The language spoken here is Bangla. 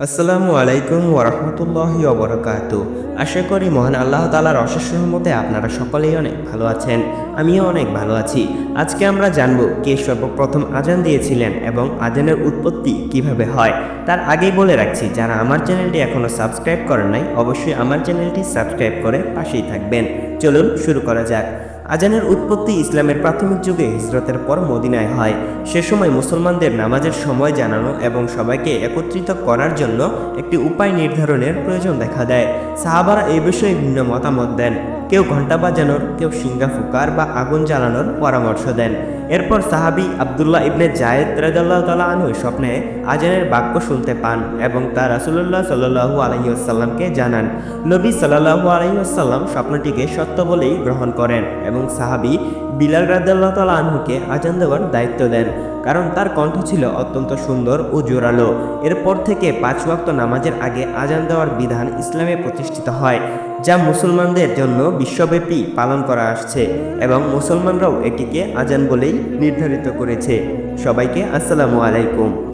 আসসালামু আলাইকুম ওরহমতুল্লাহি অবরকাত আশা করি মহান আল্লাহ তালার অশেষ রহমতে আপনারা সকলেই অনেক ভালো আছেন, আমিও অনেক ভালো আছি। আজকে আমরা জানব কে সর্বপ্রথম আজান দিয়েছিলেন এবং আজানের উৎপত্তি কীভাবে হয়। তার আগেই বলে রাখছি, যারা আমার চ্যানেলটি এখনও সাবস্ক্রাইব করেন নাই, অবশ্যই আমার চ্যানেলটি সাবস্ক্রাইব করে পাশেই থাকবেন। চলুন শুরু করা যাক। আজানের উৎপত্তি ইসলামের প্রাথমিক যুগে হিজরতের পর মদিনায় হয়। সে সময় মুসলমানদের নামাজের সময় জানানো এবং সবাইকে একত্রিত করার জন্য একটি উপায় নির্ধারণের প্রয়োজন দেখা দেয়। সাহাবারা এই বিষয়ে ভিন্ন মতামত দেন। কেউ ঘণ্টা বাজানোর, কেউ সিঙ্গা ফুকার বা আগুন জ্বালানোর পরামর্শ দেন। এরপর সাহাবি আবদুল্লাহ ইবনে জায়েদ রাজাল্লাহ তালা আনহু স্বপ্নে আজানের বাক্য শুনতে পান এবং তা রাসুল্লাহ সাল্লু আলহিউসাল্লামকে জানান। নবী সাল্লাহু আলহিউসাল্লাম স্বপ্নটিকে সত্য বলেই গ্রহণ করেন এবং সাহাবি বিলাল রাজাল্লাহ তালা আনহুকে আজান দেওয়ার দায়িত্ব দেন। কারণ তার কণ্ঠ ছিল অত্যন্ত সুন্দর ও জোরালো। এরপর থেকে পাঁচ ওয়াক্ত নামাজের আগে আজান দেওয়ার বিধান ইসলামে প্রতিষ্ঠিত হয়, যা মুসলমানদের জন্য বিশ্বব্যাপী পালন করা আসছে এবং মুসলমানরাও এটিকে আজান বলেই নির্ধারিত করেছে। সবাইকে আসসালামু আলাইকুম।